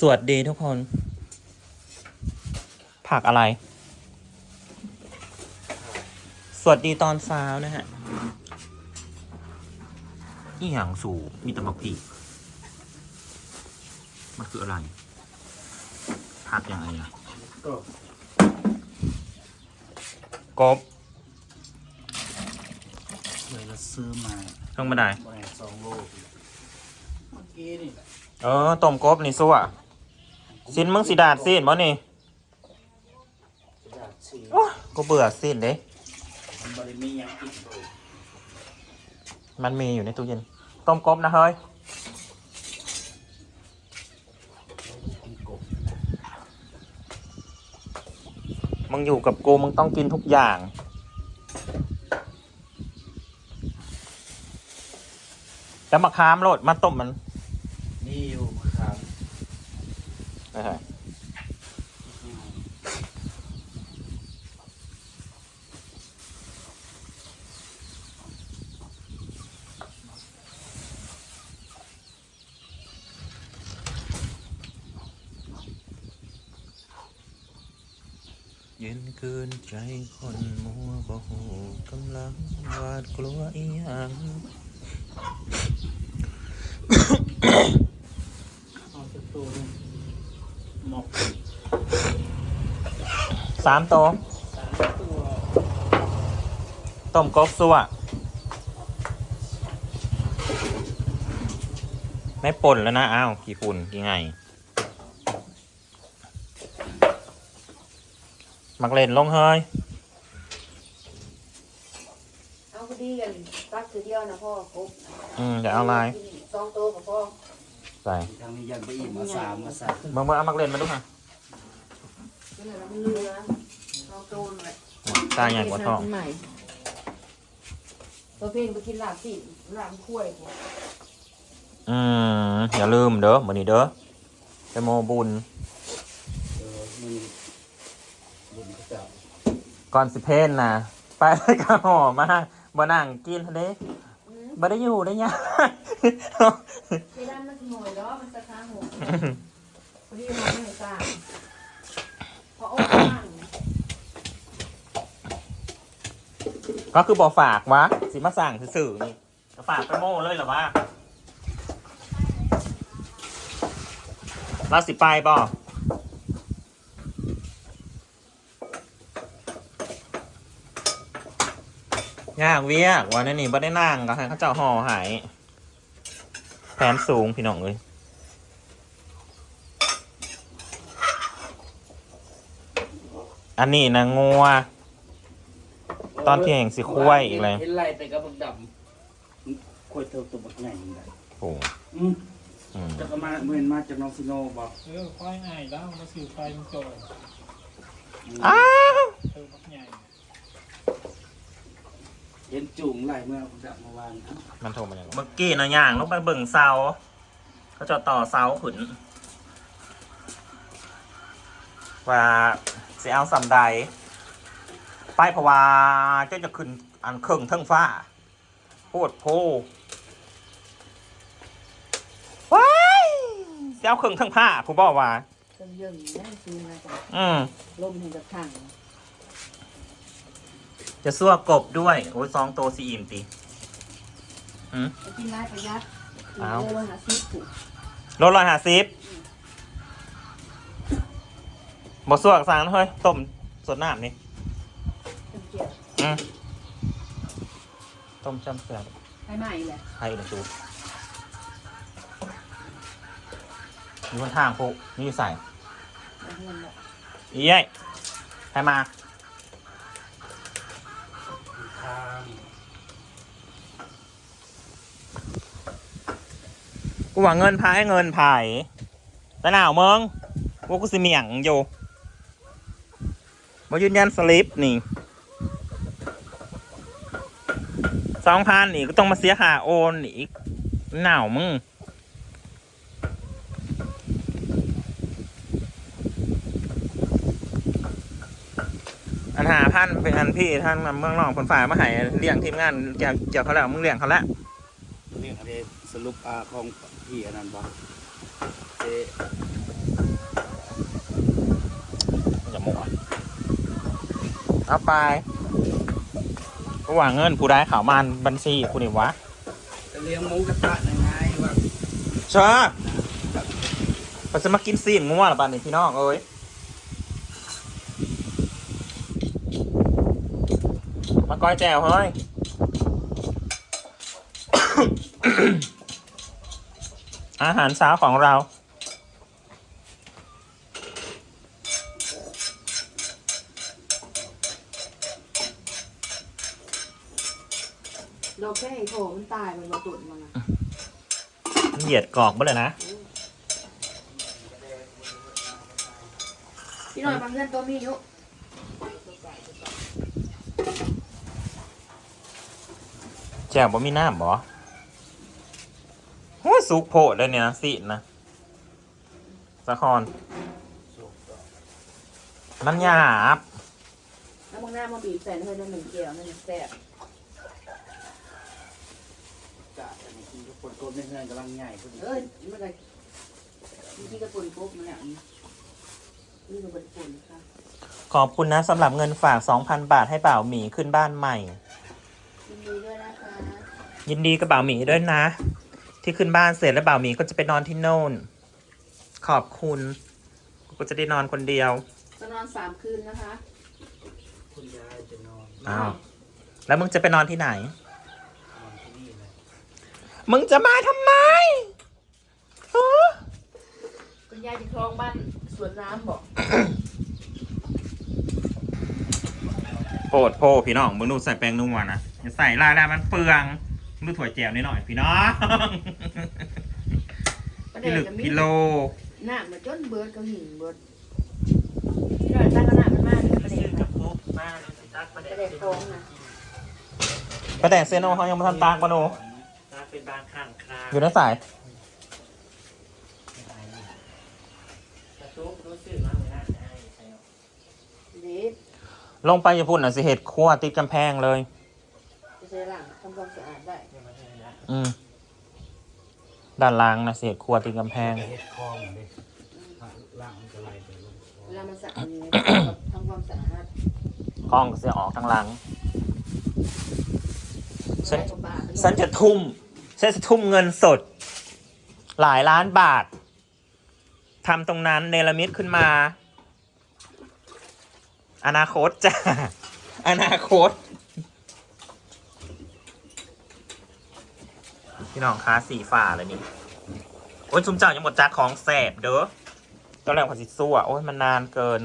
สวัสดีทุกคน ผักอะไร สวัสดีตอนเช้านะฮะนี่อย่างสูงมีแตะบักผีมันคืออะไร ผักอย่างไรอะก็กบเลยเราซื้อมาเครื่องบันไดแบรนด์สองโลเมื่อกี้นี่แหละเออต้มกบนี่ซั่ว สิ้นมึงสิดาดสิ้นบ่นี่กระดาษชีโอ้ยกูเบื่อสิ้นเด้มันบริมีหยังกินเลยมันมีอยู่ในตู้เย็น ต้มกบนะเฮ้ยกินกบมึงอยู่กับกูมึงต้องกินทุกอย่าง แล้วมะขามโรดมาต้มมันนี่อยู่ครับ ไม่ใช่ เย็นเกินใจคนมัวบ่หูกำลังหวาดกลัวอีหยังเอาสักตัวหนึงหมกสามตัวสามตัวต้มกบซัวไม่ป่นแล้วนะอ้าวกี่ฝุ่นกี่ไง มักเล่นลงเฮ้ยเอาพอดีกันตักคือเดียวนะพ่อครบอืมเดี๋ยวเอาลายสองโต๊ะกับพ่อใส่ทางนี้ยันไปอีกมาสามมาสามเมื่อเมื่อเอามักเล่นมาดูค่ะนี่แหละมันเรือสองโต๊ะเลยตายใหญ่กว่าท้องใหม่ตัวเพลงไปกินลาบสิลาบคุ้วยพ่ออืมอย่าลืมเด้อมื้อนี้เด้อไปโมบุญ เออมันบุญกระจับ ก่อนสิเพนนะไปแล้วก็ห่อมาบ่นั่งกินทะเลบ่ได้อยู่ได้ยังที่ด้านมันหน่อยแล้วมันสะท้านหัวพอดีมันไม่ตาพอโอ้ตั้งก็คือบอกฝากวะสิมาสั่งสื่อนี่ฝากไปโม่เลยหรอวะเราสิไปบ่ ยากเวียกวันนี้นี่บ่ได้นั่งก็ให้เขาเจ้าห่อหายแผนสูงพี่น้องเลยอันนี้นะงัว ตอนเที่ยงสิคุ้ยอีกเลยเห็นไล่ไปกับบักดำคุยเท่าตัวบักใหญ่นี่แหละโอ้อืมอืมจะก็มาเหมือนมาจากน้องซิโนบอกเออค่อยง่ายแล้วมาสื่อไฟมันโจรอ้าวเธอพักใหญ่ เห็นจุ่งไล่เมื่อบักดำเมื่อวานนะมันโทรมาอย่างเมื่อกี้นะย่างลงไปเบิ่งเสาเขาจะต่อเสาขึ้นว่าสิเอาสำใดไปเพราะว่าเจ้าจะขึ้นอันเครื่องเทิงฟ้าโพดโพว้ายสิเอาเครื่องเทิงผ้าผู้บอกว่าจนยิ่งนั่นคือนะจ๊ะอืม ลมเห็นกับถัง จะซั่วกบด้วย โอ้ยซองโตซีอิมตีอืม ไปกินร้ายประหยัดเอา โลละห้าสิบถูกรถร้อยห้าสิบบอสวกสั่งนะเฮ้ยต้มสดน้ำนี่ เป็นเกียรติอืมต้มจำเสียบให้ใหม่แหละไทยหนึ่งจูมีคนทางปุ๊นี่อยู่ใส่ เอาเงินละอีเย้ยใครมา ทาง กูหวังเงินพายเงินพายแต่หนาวเมืองกูกูสิเมียงอยู่มายืนยันสลิปนี่สองพันนี่ก็ต้องมาเสียค่าโอนอีกหนาวมึงอันหาพันเป็นอันพี่ท่านเมืองนอกผลฝ่ายมาให้เลี้ยงทีมงานเกี่ยวเกี่ยวเขาแล้วมึงเลี้ยงเขาล้วเรื่องอะไรสรุปอาของ ที่อันนั้นบ่เจ๊จะหมดเอาไปรหว่างเงินผู้ได้ข่าวมันบัญชีคุณเหว่วะจะเลี้ยงหมูกระทะยังไงวะเชอปจะมากินซีนงัวหรอป่ะนี่พี่น้องเอ้ยมาก้อยแจวเฮ้ย อาหารเช้าของเรา เราแค่เห็นโผล่มันตายมันมาตุ่นมันอะเหยียดกรอกบ่เลยนะ พี่หน่อยบางเพื่อนตัวมีอยู่แจวบ่มีน้ำบ่โอ้ย สุกโพดเลยเนี่ยนะสินะสะคอนมันหยาบแล้วบางหน้ามาบีบใส่เธอได้หนึ่งเกลียวนั่นแซ่บกะอันนี้คือคนโกนในเฮือนกำลังใหญ่พอดีเอ้ยมันก็มีที่กระปุนปุ๊บมันเนี่ยนี่ก็เป็นปุ่นค่ะขอบคุณนะสำหรับเงินฝาก 2,000 บาทให้บ่าวหมีขึ้นบ้านใหม่ ยินดีด้วยนะคะ ยินดีกับบ่าวหมีด้วยนะ ที่ขึ้นบ้านเสร็จแล้วบ่าวหมีก็จะไปนอนที่โน่น ขอบคุณกูก็จะได้นอนคนเดียว จะนอนสามคืนนะคะ คุณยายจะนอนอ้าว แล้วมึงจะไปนอนที่ไหน นอนที่นี่เลยมึงจะมาทำไมฮะคุณยายจะคลองบ้านสวนน้ำบอกโปรดโพพี่น้องมึงดูใส่แป้งนุ่มวนะอย่าใส่ลายได้มันเปลือง มึงดูถั่วแจวนิดหน่อยพี่น้องประพี่เด็นลึกกับมีพี่โลหน้ามาจนเบิร์ดกับหินเบิร์ดพี่หน่อยตั้งขนาดมันมากเลยประเด็นนะประเด็นโค้งนะประแต่เซโนเขายังไม่ทันตากปะโนเป็นบางข้างคราอยู่ในสายกระตุกรู้สึกมากเลยนะใช่ใช่เด็ดลงไปญี่ปุ่นอะสิเห็ดคั่วติดกำแพงเลยจะใช้หลังทำความสะอาดได้ อืมด้านล่างนะสิเห็ดคั่วติดกำแพง เฮ็ดคลองเลยล่างมันจะไหลไปลงคลองเวลามันสะอาดเนี่ยทำความสะอาดกล้องก็จะออกทางหลัง ฉันร้อยกว่าบาทฉันจะทุ่ม ฉันจะทุ่มเงินสด หลายล้านบาททำตรงนั้นเนรมิตขึ้นมา อนาคตจ้ะ อนาคต พี่น้องค้าสีฝ่าเลยนี่ โอ้ยชุมเจ้ายังหมดจากของแสบเด้อตอนแรกขอสิสู้อะโอ้ยมันนานเกิน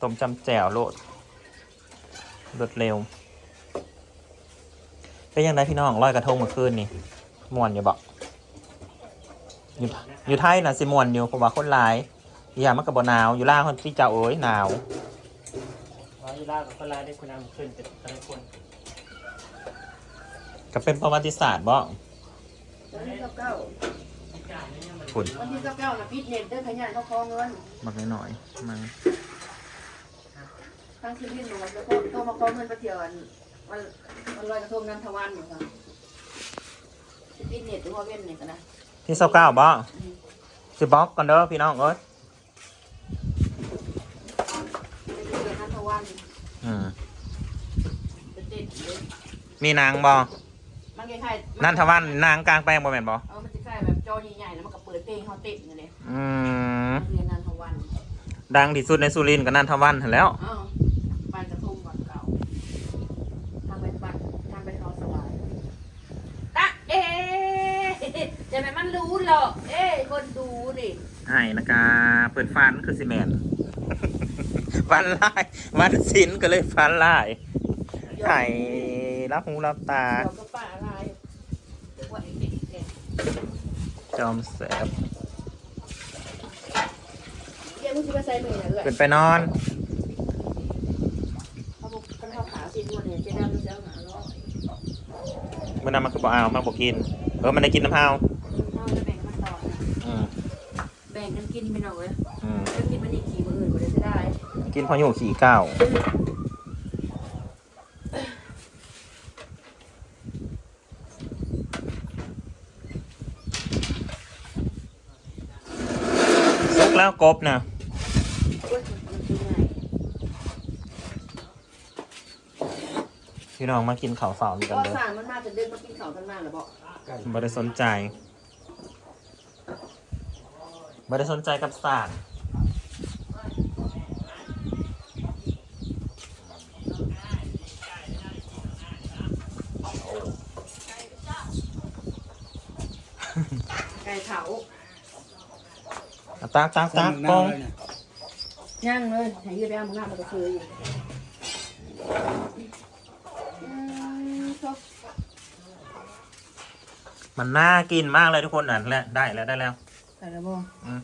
ต้มจำแจ่วโลดรวดเร็วเป็นยังไงพี่น้องร้อยกระทงเมื่อคืนนี่มวนอยู่บอกอยู่อยู่ไทยนะสิมวนอยู่เพราะว่าคนหลายอย่ามันกับบหนาว อยู่ล่างคนที่เจ้าเอ๋ยหนาวร้อยล่างกับคนร้ายได้คุณนำขึ้นแต่แต่ละคน ก็เป็นประวัติศาสตร์บ่วันที่เก้าคุณวันที่เก้านะปิดเน็ตเด้อขยันเขาคอเงินมักน้อยๆมันทางที่พี่หนูแล้วก็โทรมาขอเงินไปเที่ยววันวันวันลอยกระทงนันทวันอยู่ค่ะปิดเน็ตหรือว่าเว้นเน็ตกันนะที่เศร้าเก้าบ่สิบล็อกกันเด้อพี่น้องเอ้ยไปเที่ยวนันทวันอืมไปเต้นเลยมีนางบ่ มันคล้ายๆนั่นทวันนางกลางแปลงบ่แม่นบ่เออมันจะคล้ายแบบจอใหญ่ๆแล้วมันก็เปิดเพลงเขาเต้นอยู่เลยอืมเรียนนันทวันดังที่สุดในสุรินทร์ก็นั่นทวันหั่นแหล้วอ้าวปานกระทงก่อนเก่าทางไปปันทางไปเขาสบายตะเอ๊ะจะไหมมันรู้หรอกเอ้ยคนดูดิให้นะกาเปิดฟันคือสิแมนฟันลายวันสินก็เลยฟันลายไห้รับหูรับตาเดี๋ยวก็ป่าอะไรว่าไอ้เด็กเนี่ย จอมแสบเดี๋ยวมึงจะไปใส่เมย์นะเอ้ยขึ้นไปนอนเขาบอกเขาเข้าขาสินวดเนี่ยเจะดำมันจะเอาหาล้อเมื่อนำมันคือบอกเอามันบอกกินเออมันได้กินน้ำเฮาเขาจะแบ่งมันต่อนะอืมแบ่งกันกินไปหน่อยเว้ยอืมจะกินมันอีกขี่มืออื่นก็จะได้ กินพออยู่ขี่เก้า แล้วกบนะพี่น้องมากินข่าวสารกันเลยสรมันมาจะเดินมากินเขากันมาเหรอบอกบ่ได้สนใจบ่ได้สนใจกับสาร อะตักตักตักหปน้าองเลยเนี่ยย่างเลยให้ยืดไปเอาหน้ามันก็คืออยู่อืมชอบมันน่ากินมากเลยทุกคนอะแหละได้แล้วได้แล้วใส่แล้วบ่อืม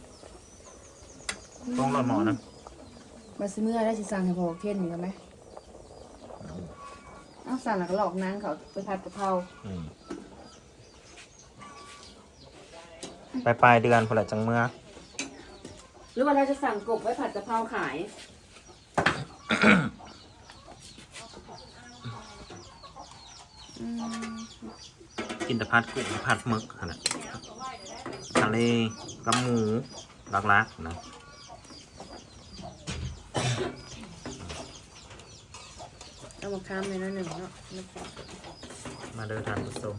ต้องรอดหมอนะมาซื้อเมื่อได้สิสั่งให้พอเค้นอยู่กันไหมเอาสั่งแล้วก็หลอกนางเขาไปผัดกะเพราอืมไปปลายเดือนพอละจังเมื่อห รือว่าเราจะสั่งกบไว้ผัดกะเพราขายอืมกินแต่พัดกุ้งพัดหมึกอะไรทะเลกับหมูลักๆนะเอามาค้ามเลยนะหนึ่งเนาะไม่ใส่มาเดินทานผู้ชม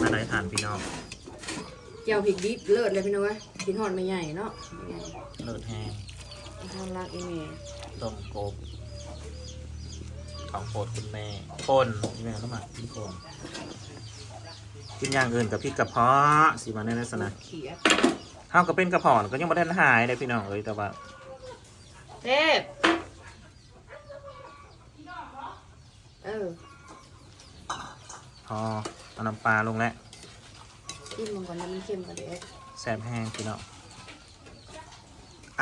มาได้ทานพี่น้องเจียวพริกดิบเลิศเลยพี่น้องเว้ยกินหอดไม่ใหญ่เนาะไม่ใหญ่เลิศแห้งทานรักอีเมลต้มกบของโปรดคุณแม่ปนนี่แม่ต้องมาพี่ปนกินอย่างอื่นกับพริกกระเพาะสีมาในลักษณะเขียดข้าวก็เป็นกระเพาะก็ยังไม่ได้หายเลยพี่น้องเอ้ยแต่ว่าเทพเออพอเอาน้ำปลาลงแล้ว กินมันก่อนนะมันเค็มกว่าเด็กแซ่บแห้งพี่น้อง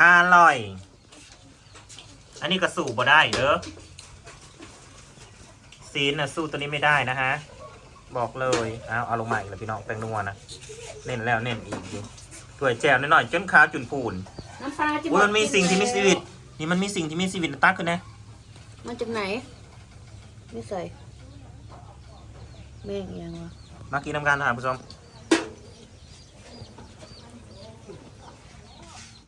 อร่อย อันนี้ก็สูบบ่ได้เด้อซีนน่ะสู้ตัวนี้ไม่ได้นะฮะ บอกเลยเอาเอาลงมาอีกแล้วพี่น้องแป้งนัวนะเน้นแล้วเน้นอีกอยู่ถ้วยแจวนิดหน่อยจนขาวจุนพูนน้ำปลาจะอุ้ยมันมีสิ่งที่มีชีวิต นี่มันมีสิ่งที่มีชีวิตตั้งขึ้นนะมันจากไหน ไม่ใส่แม่งอีหยังวะ มากินน้ำกันท่านผู้ชมม